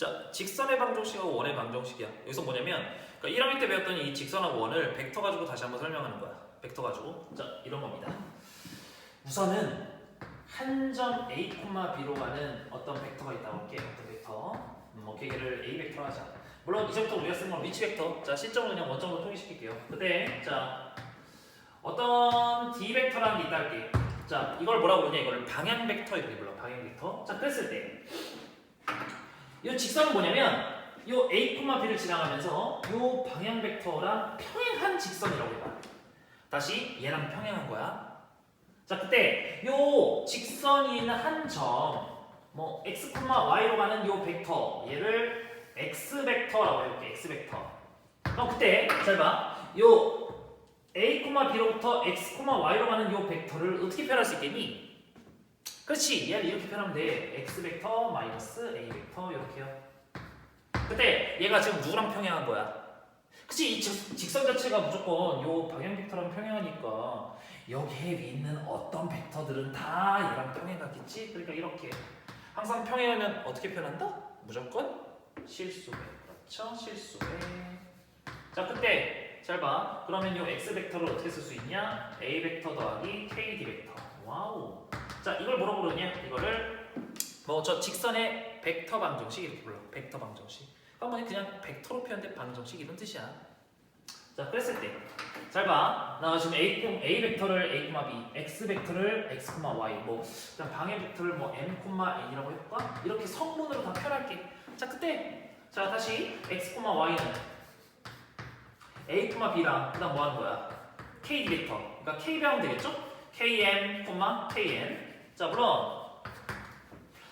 자, 직선의 방정식하고 원의 방정식이야. 여기서 뭐냐면 그러니까 1학년 때 배웠던 이 직선하고 원을 벡터 가지고 다시 한번 설명하는 거야. 벡터 가지고. 자, 이런 겁니다. 우선은 한 점 A, B로 가는 어떤 벡터가 있다고 할게. 어떤 벡터. 음, 오케이, 걔를 A 벡터로 하자. 물론 이제부터 우리가 쓰는 건 위치 벡터. 자, 시점을 그냥 원점으로 통일시킬게요. 근데 자, 어떤 D 벡터라는 게 있다 할게. 자, 이걸 뭐라고 그러냐? 이걸 방향 벡터 이렇게 불러. 방향 벡터. 자, 그랬을 때 이 직선은 뭐냐면 이 A, B를 지나가면서 이 방향 벡터랑 평행한 직선이라고 해봐. 다시 얘랑 평행한 거야. 자, 그때 이 직선이 있는 한 점, 뭐 x, y로 가는 이 벡터, 얘를 x 벡터라고 해볼게. x 벡터. 그럼 그때 잘 봐. 요 a, b로부터 x, y로 가는 이 벡터를 어떻게 표현할 수 있겠니? 그렇지. 얘를 이렇게 표현하면 돼. X 벡터 마이너스 a 벡터 이렇게요. 그때 얘가 지금 누구랑 평행한 거야? 그치 이 직- 직선 자체가 무조건 요 방향 벡터랑 평행하니까 여기에 있는 어떤 벡터들은 다 얘랑 평행하겠지? 그러니까 이렇게. 항상 평행하면 어떻게 표현한다? 무조건 실수배 그렇죠? 실수배 자 그때 잘 봐. 그러면 요 x 벡터를 어떻게 쓸 수 있냐? A 벡터 더하기 kd 벡터. 와우 자 이걸 뭐라고 부르냐? 이거를 뭐 저 직선의 벡터 방정식 이렇게 불러. 벡터 방정식. 한번 그냥 벡터로 표현된 방정식 이런 뜻이야. 자 그랬을 때 잘 봐 나 지금 a a 벡터를 a, b x 벡터를 x, y 뭐 그다음 방해 벡터를 뭐 m, n이라고 해볼까? 이렇게 성분으로 다 표현할게. 자 그때 자 다시 x, y는 a, b랑 그 다음 뭐 하는 거야? K 벡터. 그러니까 k 배우면 되겠죠? Km, kn 자 물론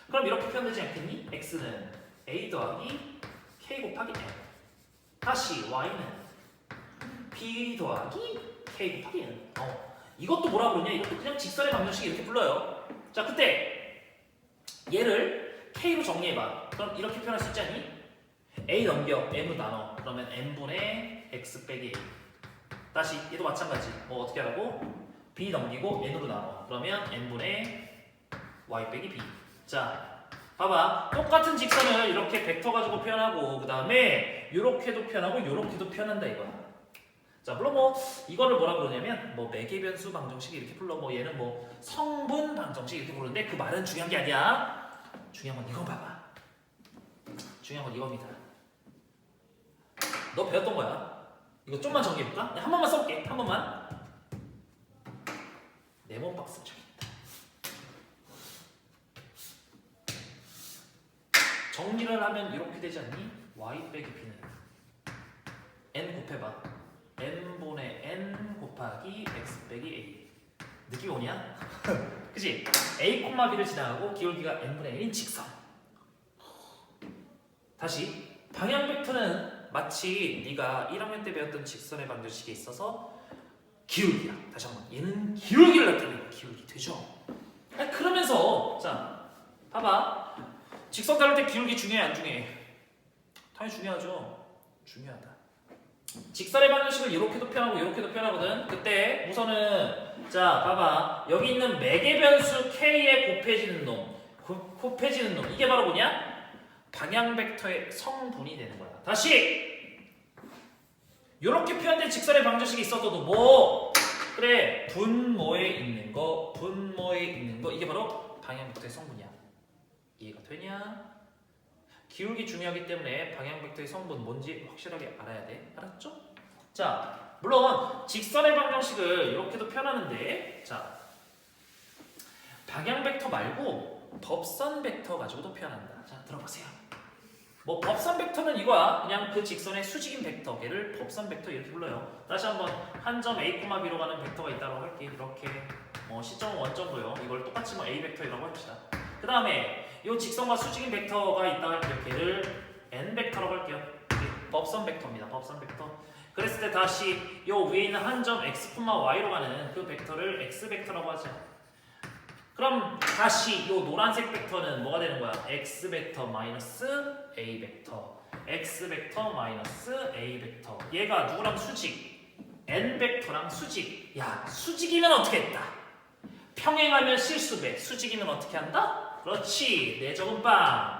그럼 이렇게 표현되지 않겠니? x는 a 더하기 k 곱하기 n 다시 y는 b 더하기 k 곱하기 n 어, 이것도 뭐라 그러냐? 이것도 그냥 직선의 방정식 이렇게 불러요 자 그때 얘를 k로 정리해봐 그럼 이렇게 표현할 수 있지 않니? a 넘겨 m으로 나눠 그러면 n분의 x 빼기 다시 얘도 마찬가지 뭐 어떻게 하라고? b 넘기고 n으로 나눠 그러면 n분의 y 빼기 b. 자 봐봐. 똑같은 직선을 이렇게 벡터 가지고 표현하고 그 다음에 요렇게도 표현하고 요렇게도 표현한다 이거야 자 물론 뭐 이거를 뭐라 그러냐면 뭐 매개변수 방정식 이렇게 불러. 뭐 얘는 뭐 성분 방정식 이렇게 부르는데 그 말은 중요한 게 아니야. 중요한 건 이거 봐봐. 중요한 건 이겁니다. 너 배웠던 거야? 이거 좀만 정리해볼까? 한 번만 써볼게. 한 번만. 네모 박스 저기 있다. 정리를 하면 이렇게 되지 않니? y 빼기 b는 n 곱해봐. n분의 n 곱하기 x 빼기 a. 느낌 오냐? 그지? a, b를 지나가고 기울기가 n분의 n인 직선. 다시 방향 벡터는 마치 네가 1학년 때 배웠던 직선의 방정식에 있어서 기울기야. 다시 한번 얘는 기울기를 나타내는 기울기 되죠. 아니, 그러면서 자 봐봐 직선 다룰 때 기울기 중요해 안 중요해? 당연히 중요하죠. 중요하다. 직선의 방정식을 이렇게도 표현하고 이렇게도 표현하거든. 그때 우선은 자 봐봐 여기 있는 매개 변수 k에 곱해지는 놈, 곱- 곱해지는 놈 이게 바로 뭐냐? 방향 벡터의 성분이 되는 거야. 다시 이렇게 표현된 직선의 방정식이 있었어도 뭐 그래 분모에 있는 거 분모에 있는 거 이게 바로 방향 벡터의 성분이야 이해가 되냐 기울기 중요하기 때문에 방향 벡터의 성분 뭔지 확실하게 알아야 돼 알았죠 자 물론 직선의 방정식을 이렇게도 표현하는데 자 방향 벡터 말고 법선 벡터 가지고도 표현한다 자 들어보세요 뭐 법선 벡터는 이거야. 그냥 그 직선의 수직인 벡터, 걔를 법선 벡터 이렇게 불러요. 다시 한번 한 점 A, B로 가는 벡터가 있다고 할게. 이렇게 어, 시점은 원점도요. 이걸 똑같이 뭐 A 벡터라고 합시다. 그 다음에 이 직선과 수직인 벡터가 있다 할게요. 걔를 N 벡터라고 할게요. 법선 벡터입니다. 법선 벡터. 그랬을 때 다시 이 위에 있는 한 점 X, Y로 가는 그 벡터를 X 벡터라고 하자. 그럼 다시 이 노란색 벡터는 뭐가 되는 거야? x 벡터 마이너스 a 벡터 x 벡터 마이너스 a 벡터 얘가 누구랑 수직? n 벡터랑 수직 야 수직이면 어떻게 했다? 평행하면 실수배 수직이면 어떻게 한다? 그렇지 내적은 빵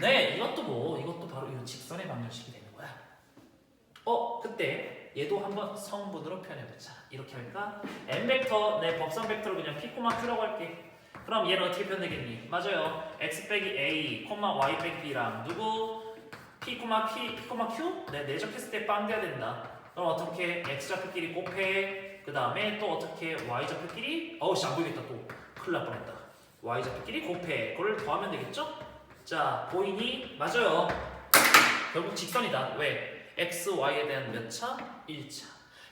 네, 이것도 뭐 이것도 바로 이런 직선의 방정식이 되는 거야. 어, 그때 얘도 한번 성분으로 표현해보자. 이렇게 할까? n 벡터 내 법선 벡터를 그냥 p, q라고 할게. 그럼 얘는 어떻게 표현되겠니? 맞아요. x 빼기 a, y 빼기 b랑 누구? p, p, p, q? 네, 내적했을 때 빵돼야 된다. 그럼 어떻게 x 좌표끼리 곱해? 그 다음에 또 어떻게 y 좌표끼리? 어우 씨 안 보이겠다 또. 큰일 날 뻔했다. Y 좌표끼리 곱해. 그걸 더하면 되겠죠? 자, 보이니? 맞아요. 결국 직선이다. 왜? x, y에 대한 몇 차? 1차.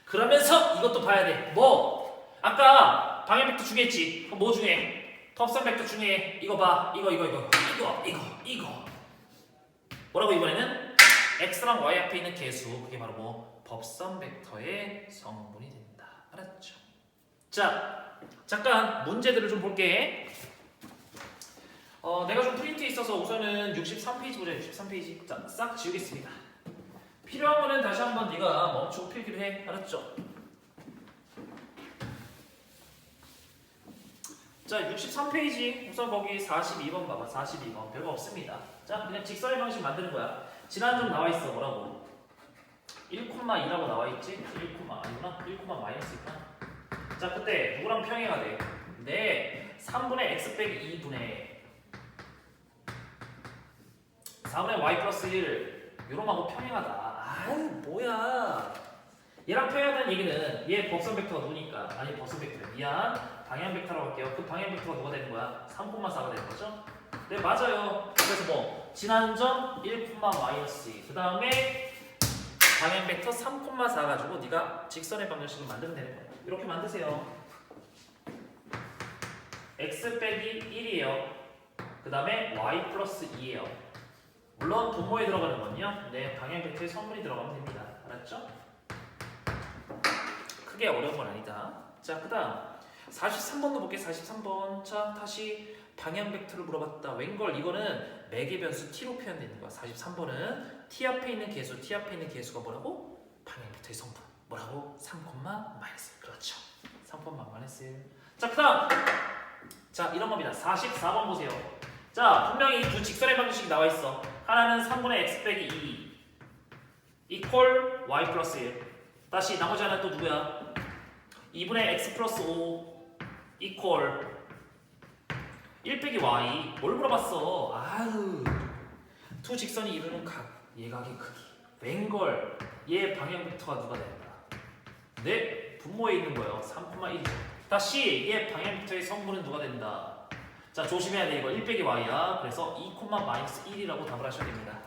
그러면서 이것도 봐야 돼. 뭐? 아까 방향 벡터 중요했지. 뭐 중에? 텁선 벡터 중에 이거 봐. 이거 이거 이거 이거 이거 이거. 뭐라고 이번에는 x랑 y 앞에 있는 개수 그게 바로 뭐 법선 벡터의 성분이 된다. 알았죠? 자, 잠깐 문제들을 좀 볼게. 어, 내가 좀 프린트 있어서 우선은 63페이지 보자. 63페이지. 자, 싹 지우겠습니다. 필요한 거는 다시 한번 네가 멈추고 필기를 해. 알았죠? 자, 63페이지. 우선 거기 42번 봐봐. 42번. 별거 없습니다. 자, 그냥 직선의 방식 만드는 거야. 지난 좀 나와 있어. 뭐라고? 1,2라고 나와 있지? 1, 아니구나. 1, 마이너스 있구나. 자, 그때 누구랑 평행하 돼? 네. 3분의 x 빼기 2분의 4분의 y 플러스 1 요놈하고 평행하다. 아유 뭐야? 얘랑 평행하다는 얘기는 얘 법선 벡터가 누구니까 아니 법선 벡터 미안 방향 벡터라고 할게요. 그 방향 벡터가 누가 되는 거야? 3,4가 되는 거죠? 네 맞아요. 그래서 뭐 지난 점 1, 마이너스 2. 그 다음에 방향 벡터 3,4 가지고 네가 직선의 방정식을 만들면 되는 거야. 이렇게 만드세요. x 빼기 1이에요. 그 다음에 y 플러스 2예요. 물론 분모에 들어가는 건요. 네, 방향 벡터의 성분이 들어가면 됩니다. 알았죠? 크게 어려운 건 아니다. 자, 그 다음 43번도 볼게. 43번. 자, 다시 방향 벡터를 물어봤다. 웬걸 이거는 매개 변수 t로 표현되는 거야. 43번은 t 앞에 있는 개수, t 앞에 있는 개수가 뭐라고? 방향 벡터의 성분. 뭐라고? 3, 마이너스 1. 그렇죠. 3, 마이너스 1. 자, 그 다음 자, 이런 겁니다. 44번 보세요. 자, 분명히 두 직선의 방정식이 나와 있어. 하나는 3분의 x 빼기 2 이퀄 y 플러스 1 다시 나머지 하나 또 누구야? 2분의 x 플러스 5 이퀄 1 빼기 y. 뭘 물어봤어? 아유 두 직선이 이루는 각 예각의 크기. 웬걸? 얘 방향 벡터가 누가 된다 네 분모에 있는 거예요. 3,1 다시 얘 방향 벡터의 성분은 누가 된다 자 조심해야 돼 이거. 1 빼기 y야. 그래서 2, 마이너스 1이라고 답을 하셔야 됩니다.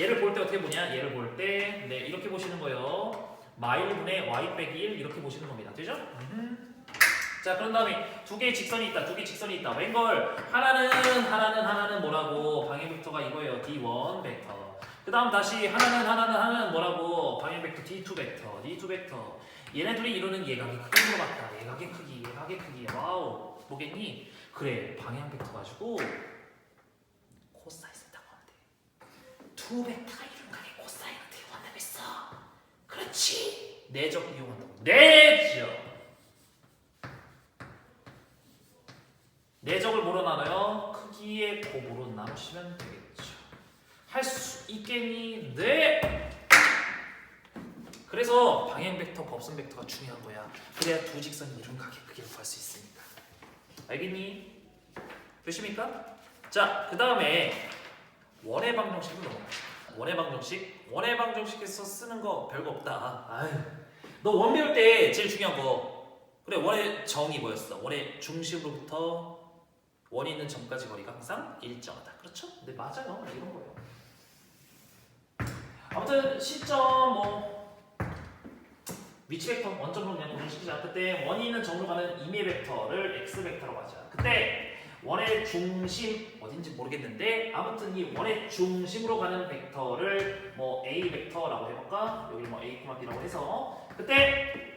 얘를 볼 때 어떻게 보냐? 얘를 볼 때 네 이렇게 보시는 거예요. 마일분의 y 빼기 1 이렇게 보시는 겁니다. 되죠? 자 그런 다음에 두 개의 직선이 있다. 두 개의 직선이 있다. 웬걸? 하나는 하나는 하나는 뭐라고? 방향 벡터가 이거예요. d1 벡터. 그 다음 다시 하나는 하나는 하나는 뭐라고? 방향 벡터 d2 벡터 d2 벡터. 얘네 둘이 이루는 예각의 크기 물어봤다. 예각의 크기 예각의 크기. 와우. 뭐겠니? 그래 방향 벡터 가지고 코사인 쓴다고 하면 돼2 벡터가 각의 코사인 어떻게 구한다겠어 그렇지 내적 이용한다고 내적 내적을 뭐로 나눠요? 크기의 곱으로 나누시면 되겠죠. 할 수 있겠니? 네. 그래서 방향 벡터, 법선 벡터가 중요한 거야. 그래야 두 직선이 이룬 각의 크기를 구할 수 있으니까. 알겠니? 되십니까? 자, 그 다음에 원의 넘어가. 원의 방정식? 원의 방정식에서 쓰는 거 별거 없다. 아유, 너 원 배울 때 제일 중요한 거. 그래, 원의 정의 뭐였어? 원의 중심으로부터 원이 있는 점까지 거리가 항상 일정하다. 그렇죠? 네 맞아요. 이런 거예요. 아무튼 시점 뭐 위치 벡터 원점으로 그냥 고정시키자. 그때 원이 있는 점으로 가는 임의 벡터를 x 벡터라고 하자. 그때 원의 중심 어딘지 모르겠는데 아무튼 이 원의 중심으로 가는 벡터를 뭐 a 벡터라고 해볼까? 여기 뭐 a, b라고 해서 그때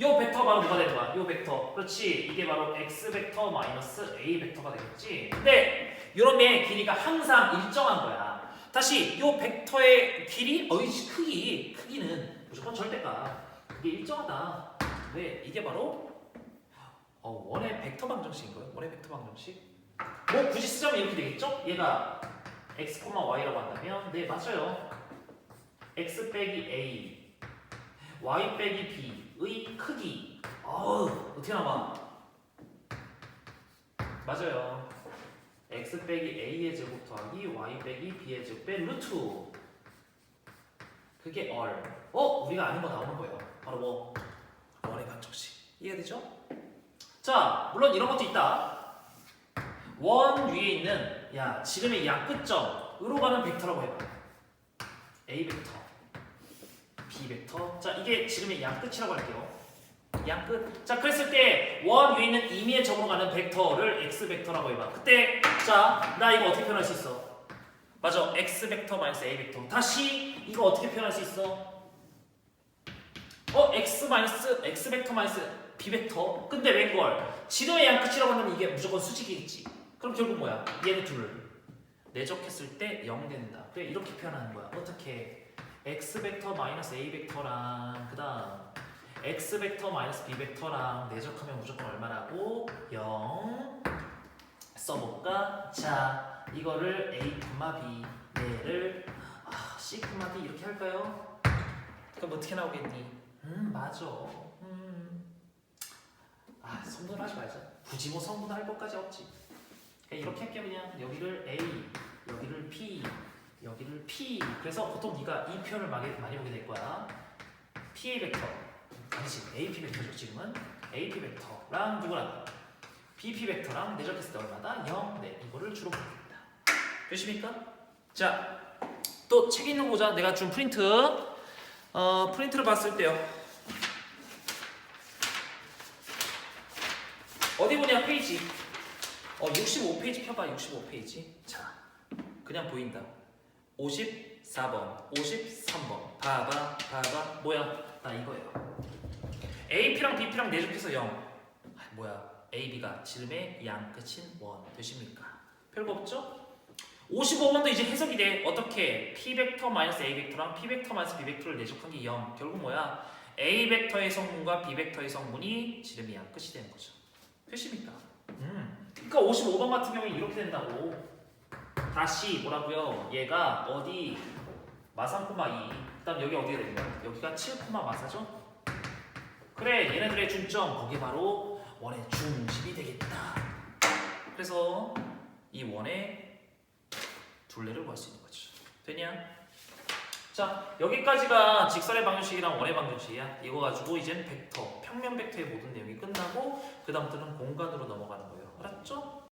요 벡터 바로 뭐가 되는 거야? 요 벡터. 그렇지. 이게 바로 x 벡터 마이너스 a 벡터가 되겠지. 근데 요놈의 길이가 항상 일정한 거야. 다시 요 벡터의 길이 어이 크기 크기는 무조건 절대가 그게 일정하다. 왜? 이게 바로 어, 원의 벡터 방정식인 거예요. 원의 벡터 방정식. 뭐 굳이 쓰자면 이렇게 되겠죠? 얘가 x, y라고 한다면 네 맞아요. x 빼기 a, y 빼기 b의 크기. 어우 어떻게 나와? 맞아요. x 빼기 a의 제곱 더하기 y 빼기 b의 제곱 빼 루트. 그게 얼. 어 우리가 아는 거 나오는 거예요. 바로 뭐 원의 반정식. 이해되죠? 자 물론 이런 것도 있다. 원 위에 있는 야 지름의 양끝점으로 가는 벡터라고 해봐. a 벡터, b 벡터. 자 이게 지름의 양끝이라고 할게요. 양끝. 자 그랬을 때 원 위에 있는 임의의 점으로 가는 벡터를 x 벡터라고 해봐. 그때 자 나 이거 어떻게 표현할 수 있어? 맞아. x 벡터 마이너스 a 벡터. 다시 이거 어떻게 표현할 수 있어? 어 x 마이너스 x 벡터 마이너스 b 벡터. 근데 웬걸? 지름의 양끝이라고 한다면 이게 무조건 수직이겠지. 그럼 결국 뭐야? 얘네 둘을 내적했을 때 0 된다. 그래 이렇게 표현하는 거야. 어떻게? x 벡터 마이너스 a 벡터랑 그 다음 x 벡터 마이너스 b 벡터랑 내적하면 무조건 얼마라고? 0 써볼까? 자 이거를 a, b 얘를 d 이렇게 할까요? 그럼 어떻게 나오겠니? 음 맞아. 음. 아 성분하지 말자. 굳이 뭐 성분할 것까지 없지. 그냥 이렇게 할게 그냥 여기를 a, 여기를 p, 여기를 p. 그래서 보통 네가 이 표현을 많이, 많이 보게 될 거야. pa 벡터 아니지 ap 벡터죠 지금은 ap 벡터랑 누구랑 bp 벡터랑 내적했을 때 얼마다 0. 네 이거를 주로 보게 됩니다. 되십니까? 자, 또 책 있는 거 보자. 내가 준 프린트. 어, 프린트를 봤을 때요. 어디 보냐 페이지. 어, 65페이지 펴봐. 65페이지. 자, 그냥 보인다. 54번, 53번. 봐봐, 봐봐. 뭐야? 나 이거예요. AP랑 BP랑 내접해서 0. 아, 뭐야? AB가 지름의 양 끝인 원 되십니까? 별거 없죠? 55번도 이제 해석이 돼. 어떻게? P 벡터 마이너스 A 벡터랑 P 벡터 마이너스 B 벡터를 내적한 게 0. 결국 뭐야? A 벡터의 성분과 B 벡터의 성분이 지름이 양끝이 되는 거죠. 되십니까? 음. 그러니까 55번 같은 경우에 이렇게 된다고. 다시 뭐라고요? 얘가 어디 마삼코마 2. 그다음 여기 어디가 되냐? 여기가 7코마 마사죠? 그래 얘네들의 중점 거기 바로 원의 중심이 되겠다. 그래서 이 원의 둘레를 구할 수 있는 거죠. 되냐? 자 여기까지가 직선의 방정식이랑 원의 방정식이야. 이거 가지고 이젠 벡터, 평면 벡터의 모든 내용이 끝나고 그 다음부터는 공간으로 넘어가는 거예요. 알았죠?